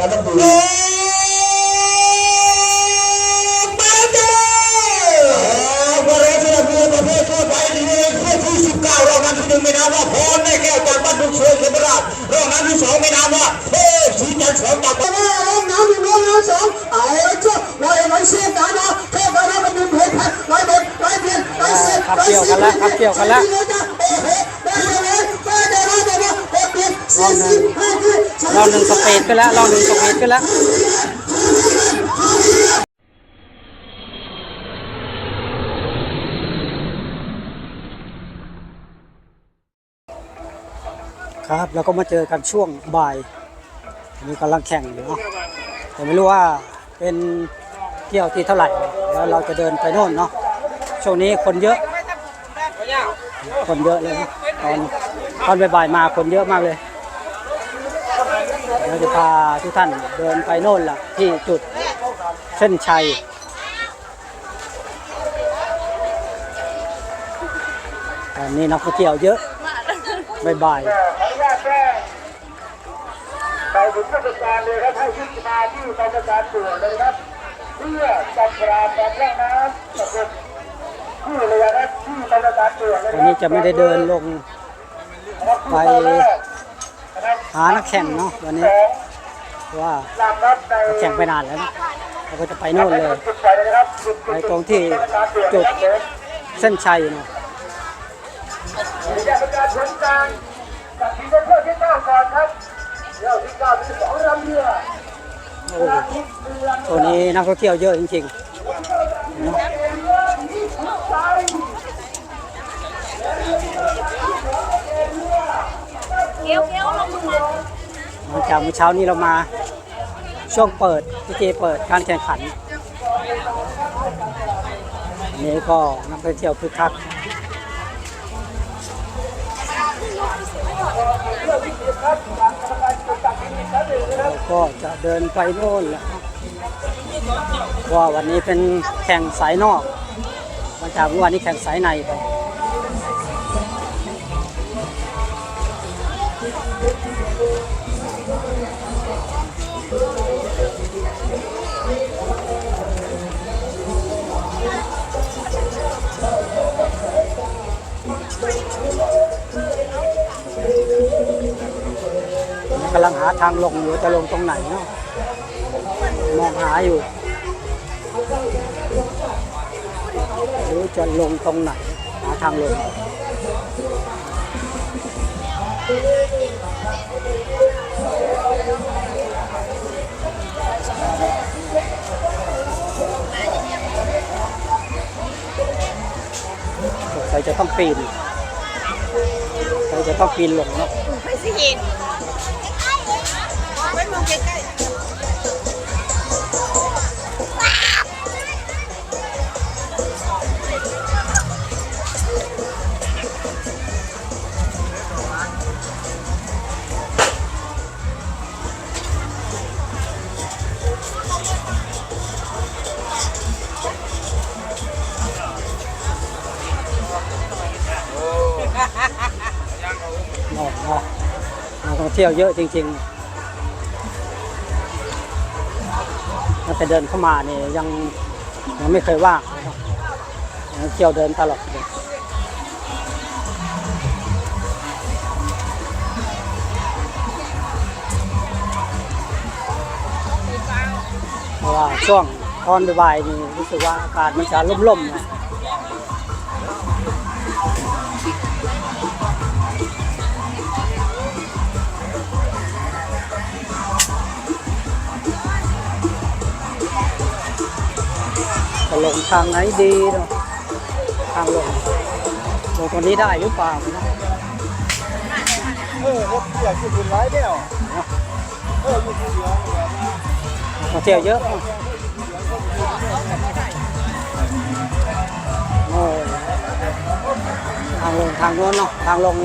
นะครับต้องดูโอ้มาเด้อวาระสำหรับเรือประเภททั่วไปนี่เองคู่ที่สิบเก้ารอบนั้นที่หนึ่งไม่นามว่าพรในแก้วจากบ้านดุงเสือเขมราชรอบนั้นที่สองไม่นามว่าเทพศรีจันทร์สองจากแต่ว่าห้องน้ำอยู่โรงงานสองไอ้เจ้าลอยลอยเสียกันนะเทพกันนะมันดึงเพชรลอยเบ็ดลอยเบียนลอยเสียครับเกี่ยวกันแล้วครับเกี่ยวกันแล้วโอ้โหได้เลยได้เลยได้เลยได้เลยหกเจ็ดสี่สิบห้าสิบ รอบหนึ่งสเปดไปแล้วรอบหนึ่งสเปดไปแล้วครับแล้วก็มาเจอกันช่วงบ่ายอันนี้กำลังแข่งอยู่เนาะแต่ไม่รู้ว่าเป็นเที่ยวที่เท่าไหร่ แล้วเราจะเดินไปโน่นเนาะช่วงนี้คนเยอะ คนเยอะเลยนะตอนตอนบ่ายๆมาคนเยอะมากเลย เดี๋ยวจะพาทุกท่านเดินไปโน่นล่ะ ที่จุดเส้นชัยตอนนี้นักท่องเที่ยวเยอะบ่ายขออนุญาตแจ้งไปถึงราชการเลยครับให้ยุติมาที่กรรมการตรวจเลยครับ เพื่อจัดการการแย่งน้ำนะครับที่เลยนะที่กรรมการตรวจเลยๆวันนี้จะไม่ได้เดินลงไป หานักแข่งเนาะวันนี้ว่าแข่งไปนานแล้วนะเราก็จะไปโน่นเลยไปตรงที่จุดเส้นชัยเนาะมีการประกาศผลการจัดทีมเพื่อที่เก้าก่อนครับเดี๋ยวที่เก้าที่สองลำเรือโอ้โหตัวนี้นักท่องเที่ยวเยอะจริงๆเนาะ เกี้ยวเกี้ยวลงมือ หลังจากเมื่อเช้านี้เรามาช่วงเปิดพิธีเปิดการแข่งขันนี้ก็นักท่องเที่ยวคึกคักเราก็จะเดินไปโน่นแหละว่าวันนี้เป็นแข่งสายนอกวันจากเมื่อวานนี้แข่งสายในไปำลังหาทางลงอยู่จะลงตรงไหนเนาะมองหาอยู่หรือจะลงตรงไหนหาทางลงสงสัยจะต้องปีนสงสัยจะต้องปีนลงเนาะไม่สิเห็น ที่ยวเยอะจริงๆตั้งแต่เดินเข้ามาเนี่ยยังยังไม่เคยว่างเที่ยวเดินตลอดเลยเพราะว่าช่วงตอนบ่ายนี่รู้สึกว่าอากาศมันจะร่มๆนะ จะลงทางไหนดีเนาะทางลงลงตรงนี้ได้หรือเปล่านะเออรถอยากจะถึงร้ายเดียวเอออยู่ที่เดียวนักท่องเที่ยวเยอะโอ้ทางลงทางโน้นเนาะทางลง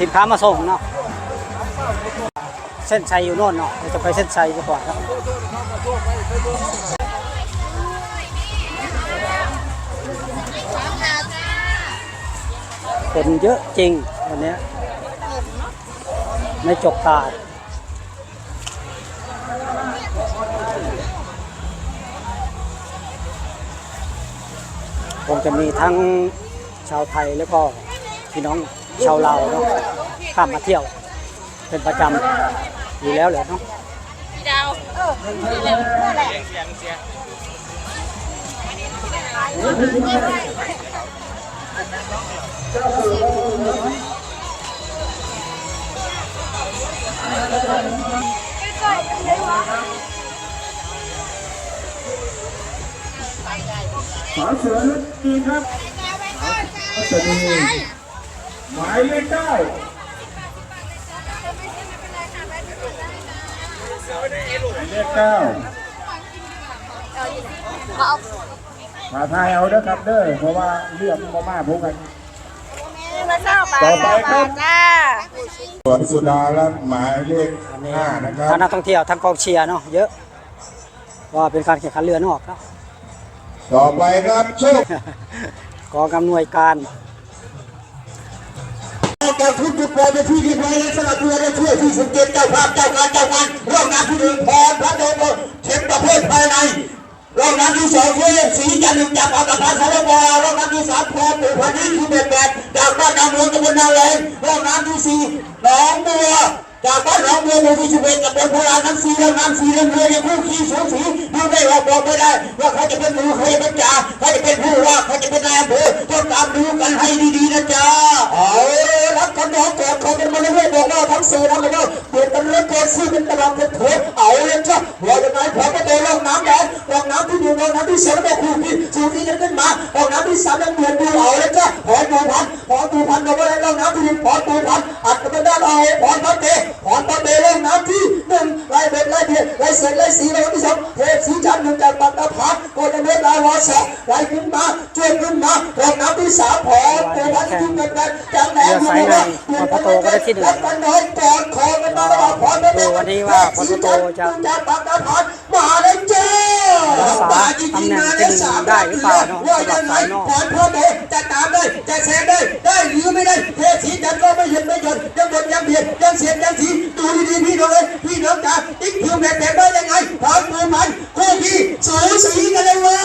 สินค้ามาส่งเนาะเส้นชัยอยู่โน่นเนาะเราจะไปเส้นชัยดีกว่าครับ คนเยอะจริงวันนี้ไม่จบตาคงจะมีทั้งชาวไทยแล้วก็พี่น้องชาวลาวเนาะข้ามมาเที่ยว เป็นประจำอยู่แล้วเหรอเนาะพี่ดาวเออเสียงเสียงง ขอเสือดีครับจะมีหมายเลขเก้าหมายเลขเก้ามาเอา มาทายเอาเด้อครับเด้อเพราะว่าเรื่องมาม่าพวกกันมาเศร้าไปต่อไปครับจ้าสวนสุดาและหมายเลขอันนี้ห้านะครัทั้บงนักท่องเที่ยวทั้งกองเชียร์เนาะเยอะว่าเป็นการแข่งขันเรือนอกเนาะต่อไปครับโชคกองอำนวยการการทุกจุดปล่อยไปที่เรียบร้อยแล้วสำหรับเรือได้ช่วยที่สังเกตเจ้าภาพเจ้าการเจ้างานร่วมงานที่หนึ่งพรพระโดมเข็มประเภทภายใน ร่วมงานที่สองเพื่อสีจันทร์จากอัตภาสารวาร่วมงานที่สามพรปู่พันธุ์ที่เป็นแปดจากบ้านนาเมืองตำบลนาแหลงร่วมงานที่สี่หนองบัวจากบ้านหนองบัวหมู่ที่สิบเอ็ดตำบลโพราทั้งสี่ร่วมงานสี่เรื่องเรือในผู้ขี่สูงสีดูไม่ออกบอกไม่ได้ว่าใครจะเป็นมือใครจะเป็นจ่าใครจะเป็นผู้ว่าใครจะเป็นนายอำเภอต้องตามดูกันให้ดีๆนะจ๊ะเอารักกันน้องกอดคอกันมาเรื่อยๆบอกว่าทั้งสี่ทั้งหมดเปลี่ยนกันเรื่อยเกินซื้อเป็นตลาดเป็นถั่วเอาเลยจ้ะว่าจะไงพอก็ องน้ำที่สียงบอกคู่พี่สูงที่จะขึ้นมาองน้ำที่สามยังเหมือนดูเอาเลยจ้ะพอดูพันพอดูพันเราไม่ได้ลงน้ำที่หนึ่งพอดูพันอัดกันไปได้เอาพอพันเตะพอพันเตะลงน้ำที่หนึ่งไล่เบ็ดไล่เบียไล่เสร็จไล่สีไล่ที่สองเทสีจันทร์หนึ่งจากบัตตาพานก็จะเม็ดลายวอสไล่ขึ้นมาช่วยขึ้นมาองน้ำ ที่สามพอดูพันที่เป็นกันจากแหลมรักกันน้อยกอดคอกันมาแล้วพอไม่ได้ดูวันนี้ว่าพอโตจะจากปากกาพันมาเลยจ้ารักษาตำแหน่งที่หนึ่งได้หรือเปล่าเนาะว่ายังไงสายนพ่อเดจะตามได้จะแซงได้ได้หรือไม่ได้เทสีจันก็ไม่เหยุดไม่หยุดยังบนยังเบียดยังเสียดยังสีดูดีๆพี่น้องเลยพี่น้องจ๋าติ๊กผิวแดงๆได้ยังไงพร้อมมือมันคู่พี่สูสีกันเลยเว้ย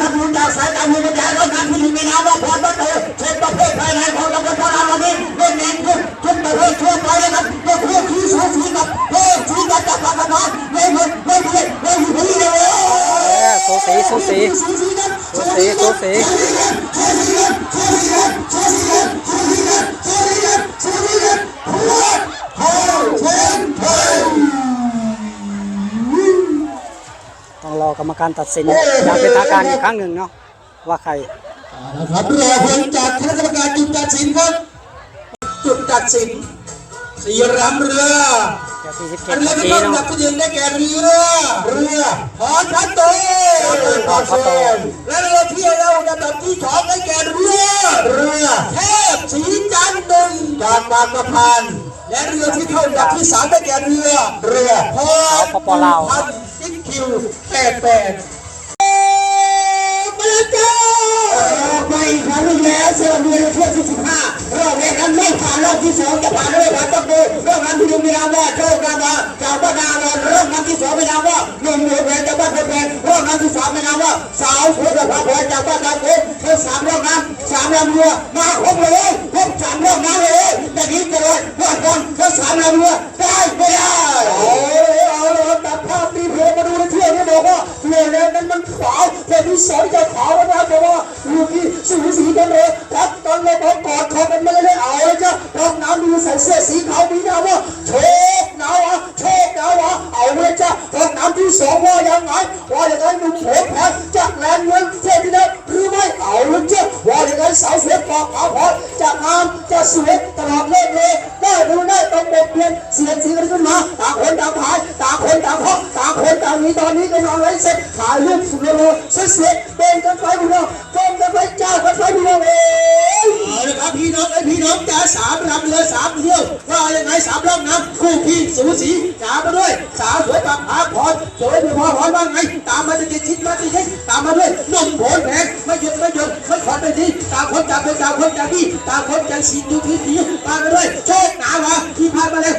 ถ้าคุณจากสายตามือมันใหญ่แล้วการผู้หญิงมีน้ำว่าพรบัตเตอร์เช็คประเภทภายในของตำรวจพลวันนี้เล่นเองทุกทุกประเภททั่วไปเลยครับก็คู่พี่สูสีกับเพื่อนสีกันจากปากกาพันไม่เหมือนไม่เหมือนไม่เหมือนเลยเออสูสีสูสีสูสีสูสีต้องรอกรรมการตัดสินอย่างเป็นทางการอีกครั้งหนึ่งเนาะว่าใคร นะครับรอผลจากคณะกรรมการจุดตัดสินครับจุดตัดสินสี่รำเรือเดี๋ยว47เรือนาที่ทีต้องดัเนาะบที่หนึ่งได้แก่เรือเรือพรพัตโตพรพัตโตและเรือที่เราดับที่สองได้แก่เรือเรือเทพสีจันทร์หนึ่งจากบางกะพันและเรือที่เข้าดับที่สามได้แก่เรือเรือพรพันซิกคิวแปดแปด อีกครั้งหนึงแล้วเสือเรือช่วยที่สิบห้ารอบแรกนั้นไม่ผ่านรอบที่สองจะผ่านด้วยผ่านต้องดูรอบนั้นที่ดูมีนาว่าโชคนามาจากบ้านนาวรรอบนั้นที่สองมีนาว่าหนุ่มหนุ่มแพงจากบ้านคนแพงรอบนั้นที่สามมีนาว่าสาวสวยจากบ้านแพงจากบ้านนางโค้งทั้งสามรอบนั้นสามลำเรือ อกขาวพอจะงามจะสวยตลอดเลขเลยได้ดูได้ต้องบทเรียนเสียงสีกันขึ้นมาต่างคนต่างถ่ายต่างคนต่างพาะต่างคนต่างมีตอนนี้ก็นอนไร้เสร็จถ่ายรูปสุดโลเสียๆเป็นกันไปพี่น้องเป็นกันไปจ้ากันไปพี่น้องเอ้ยเอาละครับพี่น้องไอ้พี่น้องจ้าสามลำเรือสามเที่ยวว่ายังไงสามลำน้ำคู่พี่สูสีจ้ามาด้วยสาวสวยปากพาพรสวยไม่พอพรว่าไง ตาพ้นจากสีดูทีสีตามไปด้วยโชคหนาวะที่พานมาเลย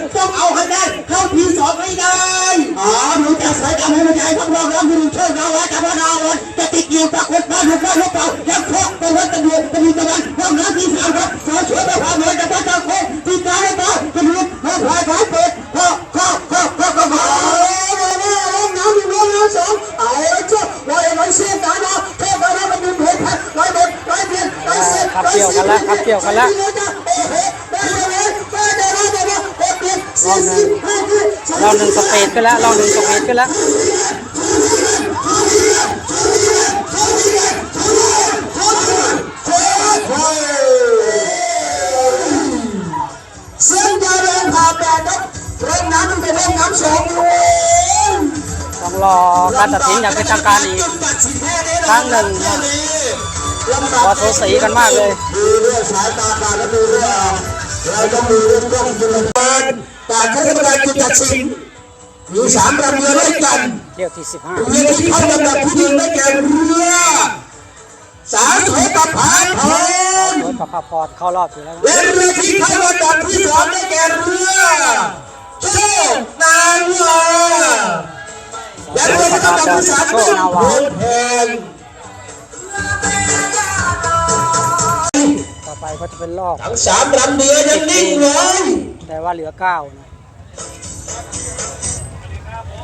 เกี่ยวกันแล้วเราหนึ่งสปีดขึ้นแล้วเราหนึ่งสเปดขึ้นแล้วเสียงจะเริ่มผ่าแปดครับเร่งน้ำมันเป็นเร่งน้ำสองต้องรอการตัดสินอย่างเป็นทางการอีกครั้งหนึ่งว่าสูสีกันมากเลย ดูเรื่องสายตาตาและดูเรื่องเราต้องดูเรื่องกล้องจุลทรรศน์แต่คณะกรรมการจุดตัดสินมีสามลำเรือด้วยกันเที่ยวที่15เรือที่เข้าลำดับที่หนึ่งได้แก่เรือสามโถปะพานพรรถประภาพรเข้ารอบอยู่แล้วและเรือที่เข้าลำดับที่สองได้แก่เรือโชคนาวาและเรือที่เข้าลำดับที่สามได้แก่เรือแพง ไปก็จะเป็นรอบทั้งสามลำเรือยังนิ่งเลยแต่ว่าเหลือ9นะ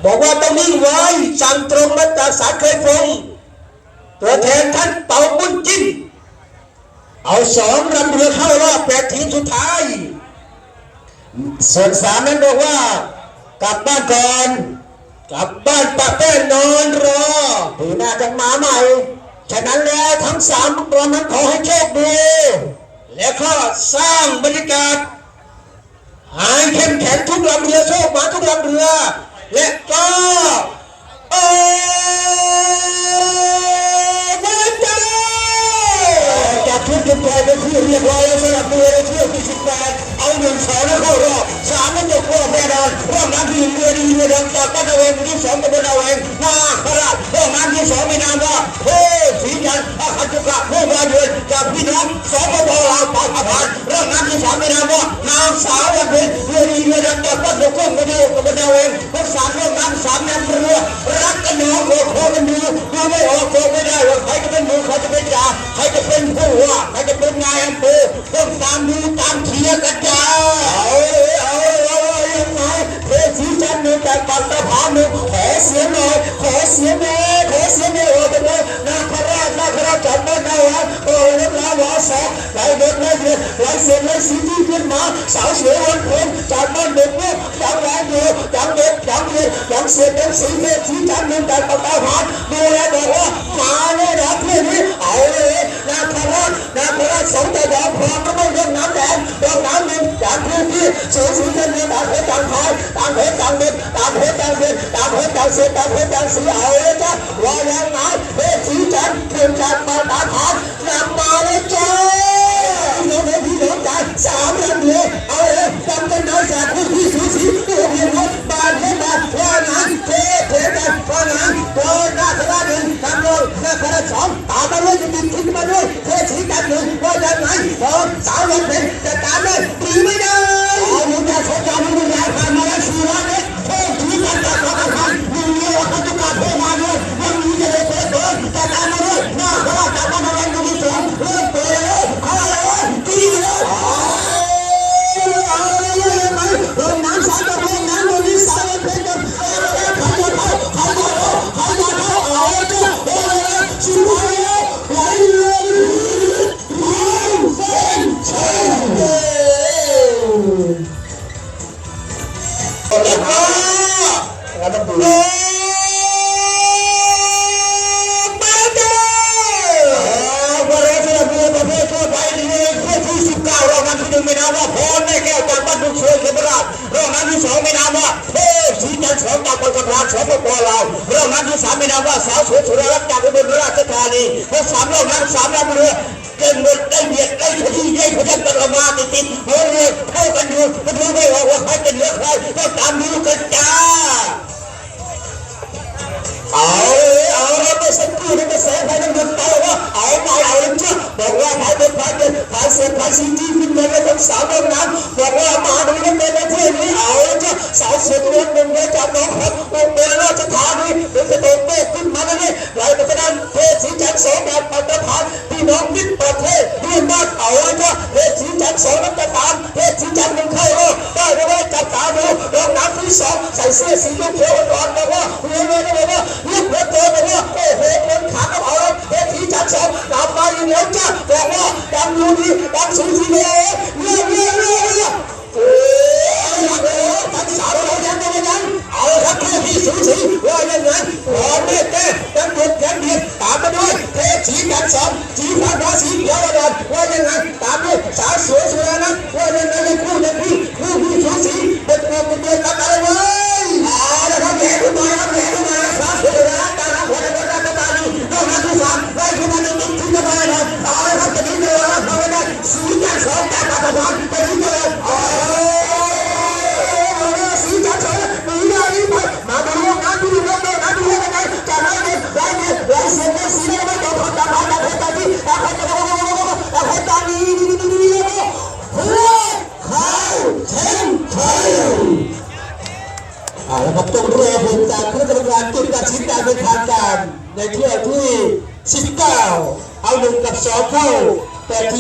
บอกว่าต้องนิ่งไว้สั่งตรงมาจากสารเคยพงตัวแทนท่านเป่าบุญจิ้นเอาสองลำเรือเข้ารอบแปดทีมสุดท้าย ส่วนสามนั้นบอกว่ากลับบ้านก่อน กลับบ้านปะแป้งนอนรอปีหน้าจะมาใหม่ ฉะนั้นแล้วทั้งสามลำนั้นขอให้โชคดี และก็สร้างบรรยากาศหายเข้มแข็งทุกลำเรือโชคมาทุกลำเรือ และก็เออมา สีที่ขึ้นมาสาวสวยวันเพ็ญจากบ้านเด็กเนี่ยยังแรงอยู่ยังเด็กยังเด็กยังเสียงยังสีเทสีจันทร์หนึ่งแต่ปัตตาผาดูแลบอกว่ามาเลยนะเพื่อนนี่เอาเลยนาคราชนาคราชสองแต่ดอกพร้อมก็ไม่เรื่องน้ำแดงดอกน้ำหนึ่งจากพื้นที่สูงสีเงินเงินต่างเพชรต่างพายต่างเพชรต่างเด็กต่างเพชรต่างเด็กต่างเพชรต่างเสียต่างเพชรต่างสีเอาเลยจ้ะว่ายังไงเพ होनानै3,000 2,000 ธานีเพราะ3เหล่านั้น3รับเรือเก่งหมดได้เบียดได้ขยี้ได้ขยันตลอดมาติดติดเฮ้ยเท่ากันอยู่มันรู้ไม่ออกว่าใครเป็นเลือกใครก็ตามรู้กันจ้าเอาเอาเราไม่สักทีเราไม่เสียใครเราหยุดไปว่าเอาไปเอาเรื่องบอกว่าใครเป็นใครเป็นใครเสียใครสิ้น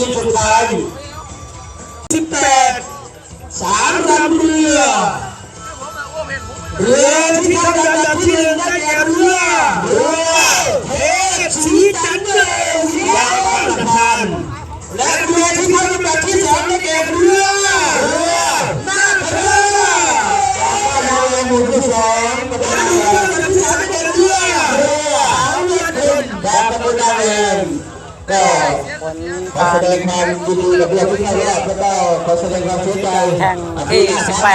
แผลขอกาแสดงความยินดีกับเรือนที่เข้ารอบแล้วก็ขอแสดงความเสียใจแข่งที่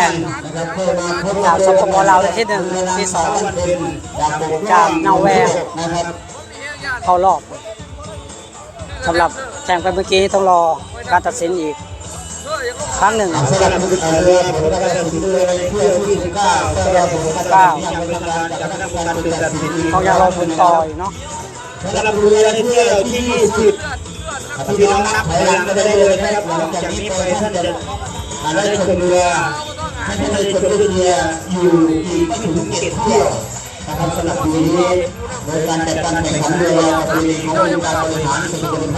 18นะครับเพื่อมาพบจากสปปลาวในที่หนึ่งที่สองจากนาแวร์นะครับเข้ารอบสำหรับแข่งไปเมื่อกี้ต้องรอการตัดสินอีกครั้งหนึ่งสำหรับเรือผมก็ได้ตัดสินเรือที่ยวที่19ก็รอผลการตัดสินอย่างเป็นทางการจากคณะกรรมการตัดสินเขายังรอผลต่ออีกเนาะสำหรับเรือเที่ยวที่20 พี่น้องนับถอยหลังก็ได้เลยนะครับหลังจากนี้ไปท่านจะได้ชมเรือให้ท่านได้ชมเรืออยู่อีกไม่ถึงเจ็ดเที่ยวนะครับสำหรับปีนี้โดยการจัดการแข่งขันเรือประเพณีขององค์การบริหารส่วนตำบล